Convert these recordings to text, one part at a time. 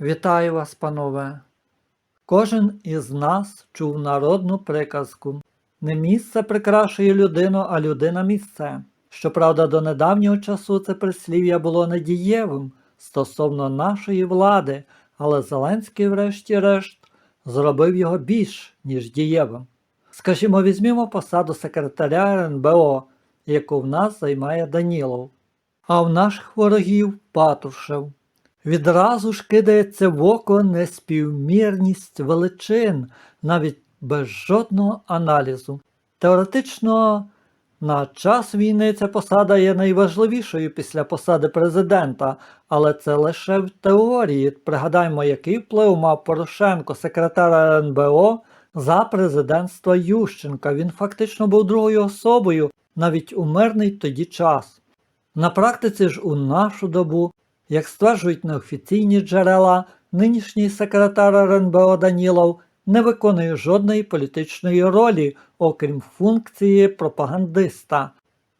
Вітаю вас, панове. Кожен із нас чув народну приказку. Не місце прикрашує людину, а людина місце. Щоправда, до недавнього часу це прислів'я було недієвим стосовно нашої влади, але Зеленський, врешті-решт, зробив його більш ніж дієвим. Скажімо, візьмімо посаду секретаря РНБО, яку в нас займає Данілов, а в наших ворогів Патрушев. Відразу ж кидається в око неспівмірність величин, навіть без жодного аналізу. Теоретично, на час війни ця посада є найважливішою після посади президента, але це лише в теорії. Пригадаймо, який вплив мав Порошенко, секретар РНБО, за президентства Ющенка. Він фактично був другою особою навіть у мирний тоді час. На практиці ж у нашу добу, як стверджують неофіційні джерела, нинішній секретар РНБО Данілов не виконує жодної політичної ролі, окрім функції пропагандиста.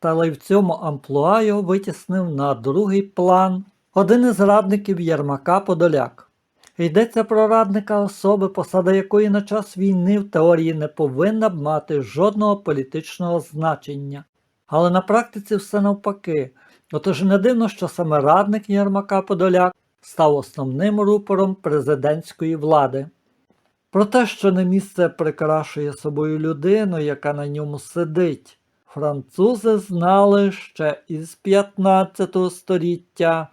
Та й в цьому амплуа його витіснив на другий план один із радників Єрмака Подоляк. Йдеться про радника особи, посада якої на час війни в теорії не повинна б мати жодного політичного значення. Але на практиці все навпаки. Отож не дивно, що саме радник Єрмака Подоляк став основним рупором президентської влади. Про те, що не місце прикрашує собою людину, яка на ньому сидить, французи знали ще із 15 століття,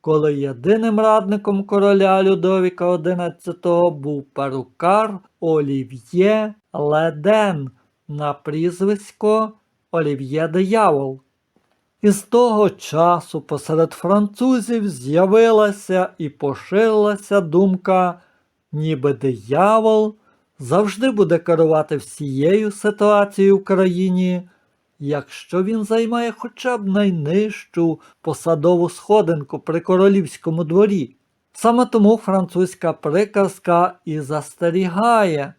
коли єдиним радником короля Людовіка XI був перукар Олів'є Леден на прізвисько Олів'є Диявол. І з того часу посеред французів з'явилася і поширилася думка, ніби диявол завжди буде керувати всією ситуацією в країні, якщо він займає хоча б найнижчу посадову сходинку при королівському дворі. Саме тому французька приказка і застерігає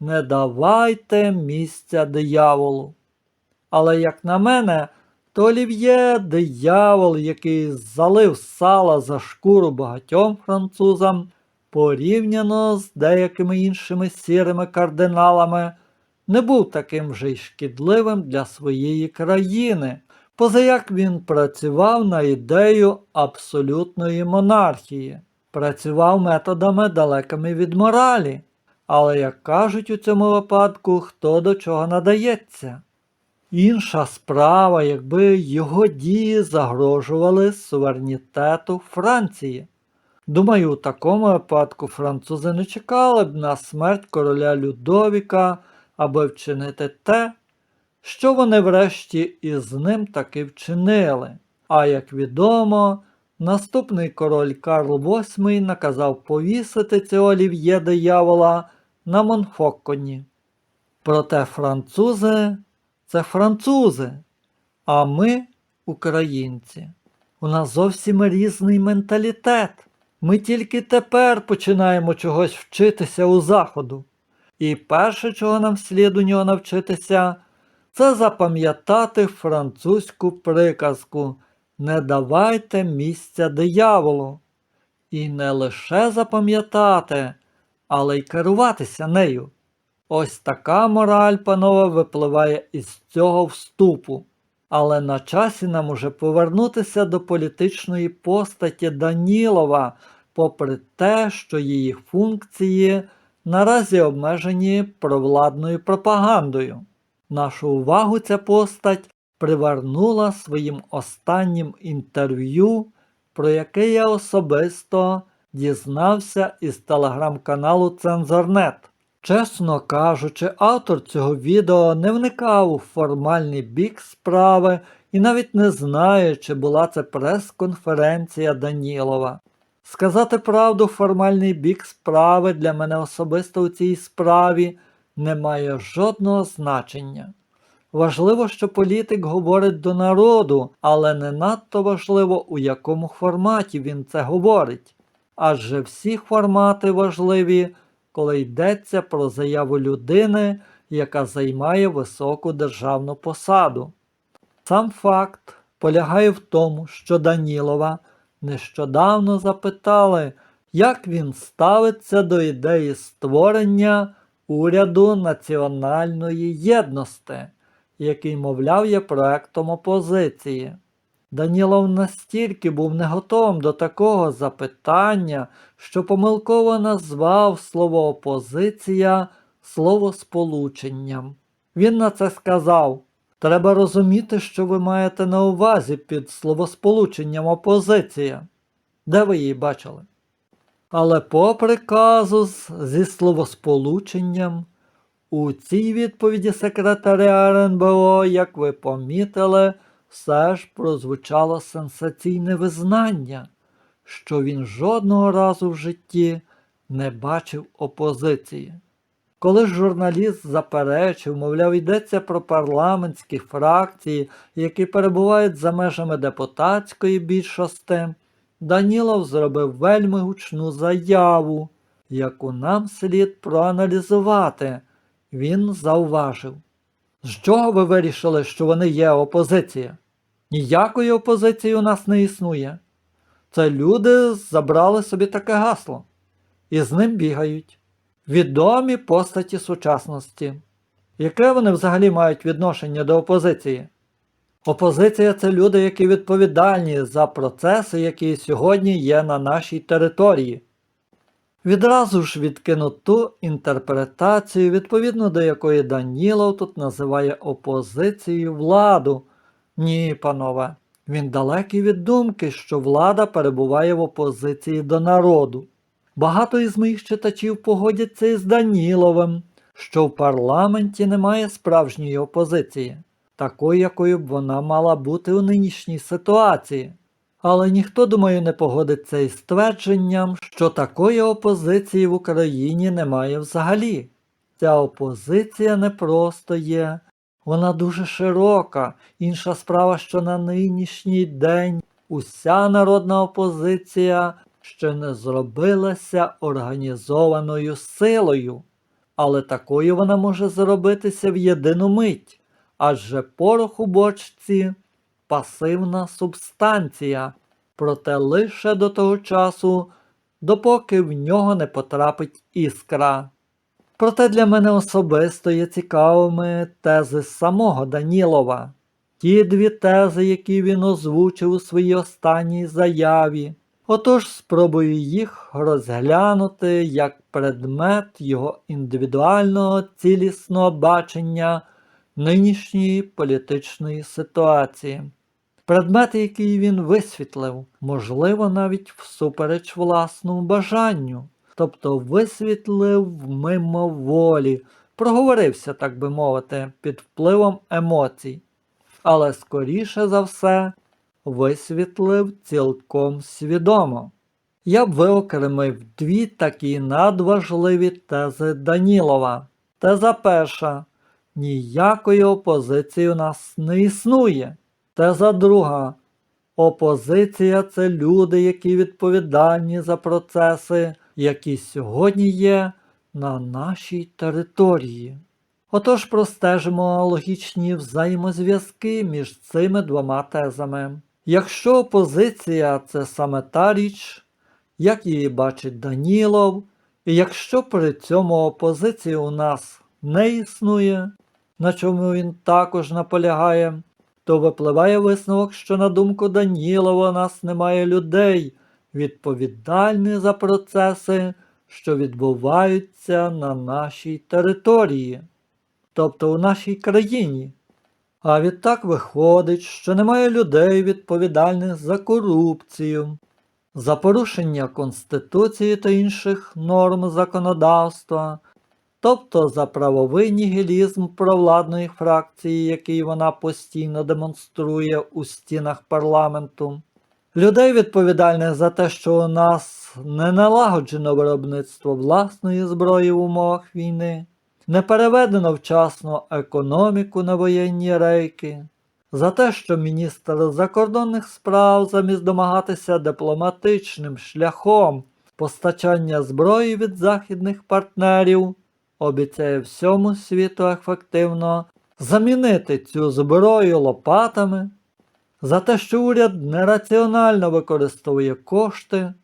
не давайте місця дияволу. Але, як на мене, то олів'є диявол, який залив сала за шкуру багатьом французам, порівняно з деякими іншими сірими кардиналами, не був таким вже й шкідливим для своєї країни, позаяк він працював на ідею абсолютної монархії, працював методами далекими від моралі. Але, як кажуть у цьому випадку, хто до чого надається. Інша справа, якби його дії загрожували суверенітету Франції. Думаю, у такому випадку французи не чекали б на смерть короля Людовіка, аби вчинити те, що вони врешті із ним таки вчинили. А як відомо, наступний король Карл VIII наказав повісити цього олів'є диявола на Монфоконі. Проте французи це французи, а ми українці. У нас зовсім різний менталітет. Ми тільки тепер починаємо чогось вчитися у Заходу. І перше, чого нам слід у нього навчитися, це запам'ятати французьку приказку Не давайте місця дияволу. І не лише запам'ятати, але й керуватися нею. Ось така мораль, панове, випливає із цього вступу. Але на часі нам уже повернутися до політичної постаті Данілова, попри те, що її функції наразі обмежені провладною пропагандою. Нашу увагу ця постать привернула своїм останнім інтерв'ю, про яке я особисто дізнався із телеграм-каналу Цензорнет. Чесно кажучи, автор цього відео не вникав у формальний бік справи і навіть не знає, чи була це прес-конференція Данілова. Сказати правду, формальний бік справи для мене особисто у цій справі не має жодного значення. Важливо, що політик говорить до народу, але не надто важливо, у якому форматі він це говорить. Адже всі формати важливі коли йдеться про заяву людини, яка займає високу державну посаду. Сам факт полягає в тому, що Данілова нещодавно запитали, як він ставиться до ідеї створення уряду національної єдності, який, мовляв, є проектом опозиції. Данілов настільки був не готовим до такого запитання, що помилково назвав слово опозиція словосполученням. Він на це сказав: Треба розуміти, що ви маєте на увазі під словосполученням опозиція. Де ви її бачили? Але попри казус зі словосполученням, у цій відповіді секретаря РНБО, як ви помітили, все ж прозвучало сенсаційне визнання, що він жодного разу в житті не бачив опозиції. Коли ж журналіст заперечив, мовляв, йдеться про парламентські фракції, які перебувають за межами депутатської більшості, Данілов зробив вельми гучну заяву, яку нам слід проаналізувати. Він зауважив. З чого ви вирішили, що вони є опозиція? Ніякої опозиції у нас не існує. Це люди забрали собі таке гасло і з ним бігають. Відомі постаті сучасності. Яке вони взагалі мають відношення до опозиції? Опозиція це люди, які відповідальні за процеси, які сьогодні є на нашій території. Відразу ж відкину ту інтерпретацію, відповідно до якої Данілов тут називає опозицією владу. Ні, панове, він далекий від думки, що влада перебуває в опозиції до народу. Багато із моїх читачів погодяться із Даніловим, що в парламенті немає справжньої опозиції, такої, якою б вона мала бути у нинішній ситуації. Але ніхто, думаю, не погодиться із твердженням, що такої опозиції в Україні немає взагалі. Ця опозиція не просто є, вона дуже широка. Інша справа, що на нинішній день уся народна опозиція ще не зробилася організованою силою, але такою вона може зробитися в єдину мить, адже порох у бочці пасивна субстанція, проте лише до того часу, допоки в нього не потрапить іскра. Проте для мене особисто є цікавими тези самого Данілова, ті дві тези, які він озвучив у своїй останній заяві. Отож спробую їх розглянути як предмет його індивідуального цілісного бачення нинішньої політичної ситуації. Предмет, який він висвітлив, можливо, навіть всупереч власному бажанню, тобто висвітлив мимо волі, проговорився, так би мовити, під впливом емоцій, але скоріше за все висвітлив цілком свідомо. Я б виокремив дві такі надважливі тези Данілова. Теза перша. Ніякої опозиції у нас не існує. Теза друга. Опозиція це люди, які відповідальні за процеси, які сьогодні є на нашій території. Отож простежимо логічні взаємозв'язки між цими двома тезами. Якщо опозиція це саме та річ, як її бачить Данілов, і якщо при цьому опозиції у нас не існує, на чому він також наполягає, то випливає висновок, що на думку Данілова у нас немає людей, відповідальних за процеси, що відбуваються на нашій території, тобто у нашій країні. А відтак виходить, що немає людей, відповідальних за корупцію, за порушення Конституції та інших норм законодавства, тобто за правовий нігілізм провладної фракції, який вона постійно демонструє у стінах парламенту, людей, відповідальних за те, що у нас не налагоджено виробництво власної зброї в умовах війни не переведено вчасно економіку на воєнні рейки, за те, що міністр закордонних справ замість домагатися дипломатичним шляхом постачання зброї від західних партнерів, обіцяє всьому світу ефективно замінити цю зброю лопатами, за те, що уряд нераціонально використовує кошти,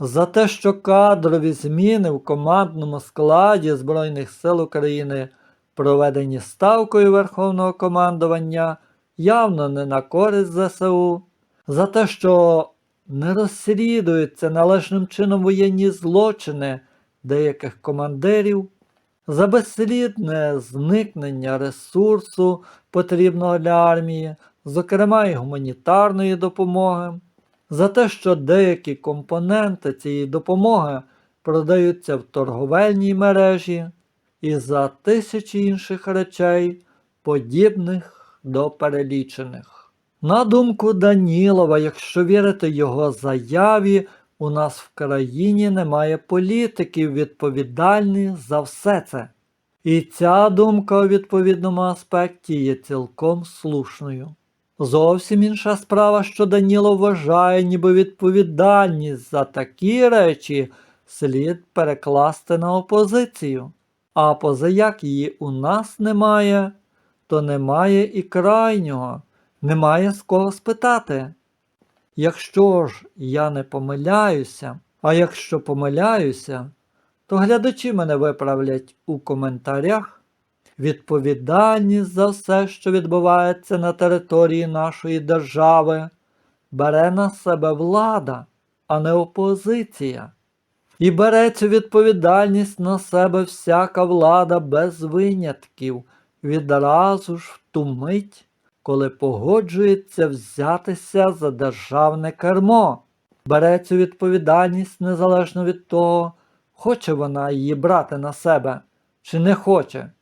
за те, що кадрові зміни в командному складі Збройних сил України проведені ставкою Верховного командування явно не на користь ЗСУ, за те, що не розслідуються належним чином воєнні злочини деяких командирів, за безслідне зникнення ресурсу, потрібного для армії, зокрема і гуманітарної допомоги, за те, що деякі компоненти цієї допомоги продаються в торговельній мережі, і за тисячі інших речей, подібних до перелічених. На думку Данілова, якщо вірити його заяві, у нас в країні немає політиків відповідальних за все це. І ця думка у відповідному аспекті є цілком слушною. Зовсім інша справа, що Даніло вважає, ніби відповідальність за такі речі слід перекласти на опозицію. А позаяк її у нас немає, то немає і крайнього, немає з кого спитати. Якщо ж я не помиляюся, а якщо помиляюся, то глядачі мене виправлять у коментарях. Відповідальність за все, що відбувається на території нашої держави, бере на себе влада, а не опозиція. І бере цю відповідальність на себе всяка влада без винятків, відразу ж в ту мить, коли погоджується взятися за державне кермо. Бере цю відповідальність незалежно від того, хоче вона її брати на себе чи не хоче.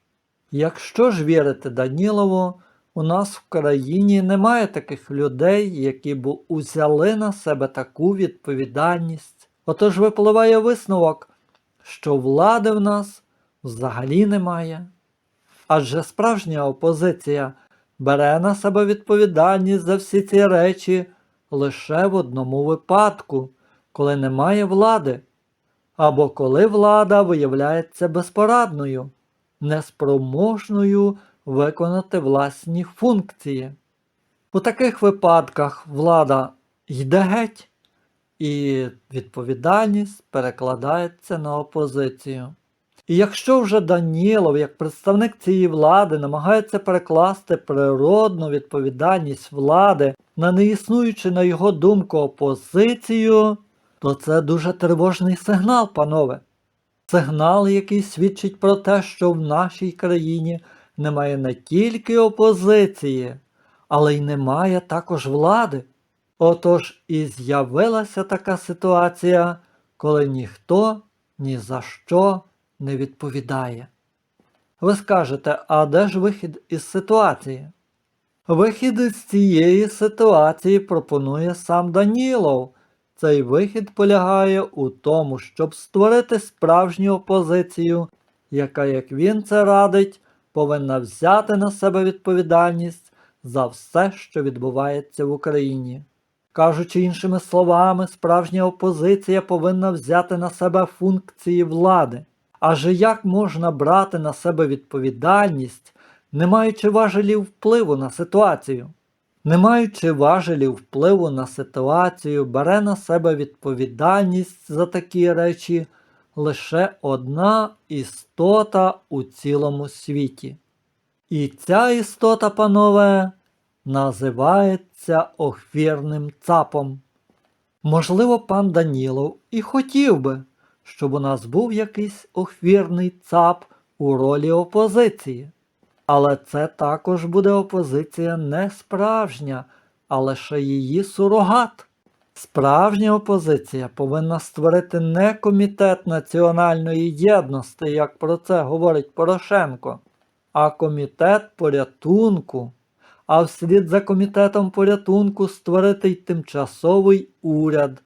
Якщо ж вірити Данілову, у нас в країні немає таких людей, які б узяли на себе таку відповідальність. Отож випливає висновок, що влади в нас взагалі немає. Адже справжня опозиція бере на себе відповідальність за всі ці речі лише в одному випадку, коли немає влади, або коли влада виявляється безпорадною, неспроможною виконати власні функції. У таких випадках влада йде геть, і відповідальність перекладається на опозицію. І якщо вже Данілов, як представник цієї влади, намагається перекласти природну відповідальність влади на неіснуючу, на його думку, опозицію, то це дуже тривожний сигнал, панове. Сигнал, який свідчить про те, що в нашій країні немає не тільки опозиції, але й немає також влади. Отож і з'явилася така ситуація, коли ніхто ні за що не відповідає. Ви скажете, а де ж вихід із ситуації? Вихід із цієї ситуації пропонує сам Данілов. Цей вихід полягає у тому, щоб створити справжню опозицію, яка, як він це радить, повинна взяти на себе відповідальність за все, що відбувається в Україні. Кажучи іншими словами, справжня опозиція повинна взяти на себе функції влади. Аже як можна брати на себе відповідальність, не маючи важелів впливу на ситуацію? Не маючи важелів впливу на ситуацію, бере на себе відповідальність за такі речі лише одна істота у цілому світі. І ця істота, панове, називається охвірним цапом. Можливо, пан Данілов і хотів би, щоб у нас був якийсь охвірний цап у ролі опозиції. Але це також буде опозиція не справжня, а лише її сурогат. Справжня опозиція повинна створити не комітет національної єдності, як про це говорить Порошенко, а комітет порятунку, а вслід за комітетом порятунку створити й тимчасовий уряд.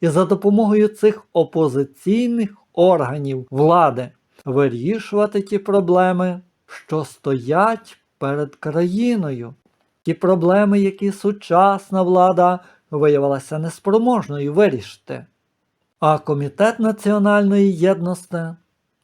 І за допомогою цих опозиційних органів влади вирішувати ті проблеми, що стоять перед країною, ті проблеми, які сучасна влада виявилася неспроможною вирішити. А Комітет національної єдності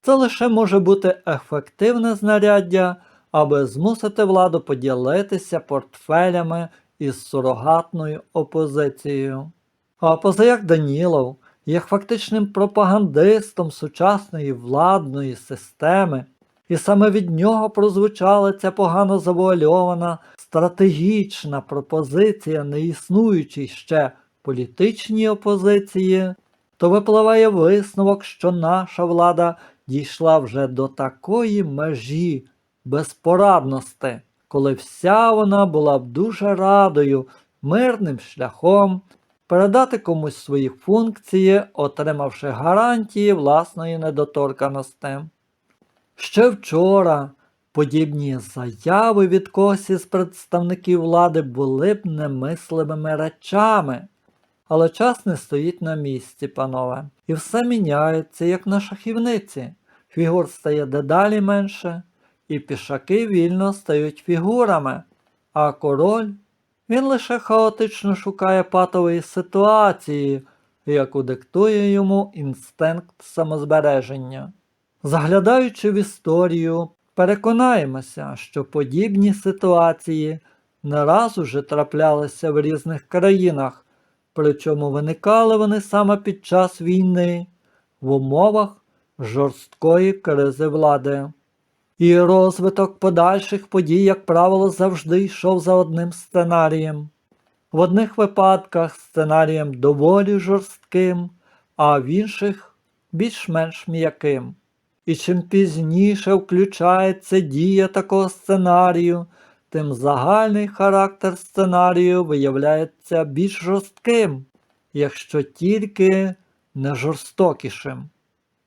це лише може бути ефективне знаряддя, аби змусити владу поділитися портфелями із сурогатною опозицією. А позаяк Данілов, як фактичним пропагандистом сучасної владної системи, і саме від нього прозвучала ця погано завуальована стратегічна пропозиція неіснуючій ще політичній опозиції, то випливає висновок, що наша влада дійшла вже до такої межі безпорадності, коли вся вона була б дуже радою мирним шляхом передати комусь свої функції, отримавши гарантії власної недоторканості. Ще вчора подібні заяви від когось із представників влади були б немислимими речами. Але час не стоїть на місці, панове, і все міняється, як на шахівниці. Фігур стає дедалі менше, і пішаки вільно стають фігурами, а король він лише хаотично шукає патової ситуації, яку диктує йому інстинкт самозбереження. Заглядаючи в історію, переконаємося, що подібні ситуації не раз уже траплялися в різних країнах, причому виникали вони саме під час війни в умовах жорсткої кризи влади. І розвиток подальших подій, як правило, завжди йшов за одним сценарієм. В одних випадках сценарієм доволі жорстким, а в інших більш-менш м'яким. І чим пізніше включається дія такого сценарію, тим загальний характер сценарію виявляється більш жорстким, якщо тільки не жорстокішим.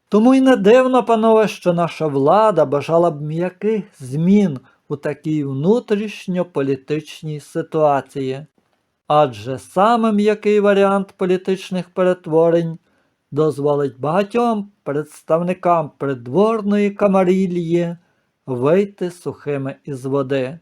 Тому й не дивно, панове, що наша влада бажала б м'яких змін у такій внутрішньополітичній ситуації. Адже саме м'який варіант політичних перетворень дозволить багатьом представникам придворної камарілії вийти сухими із води.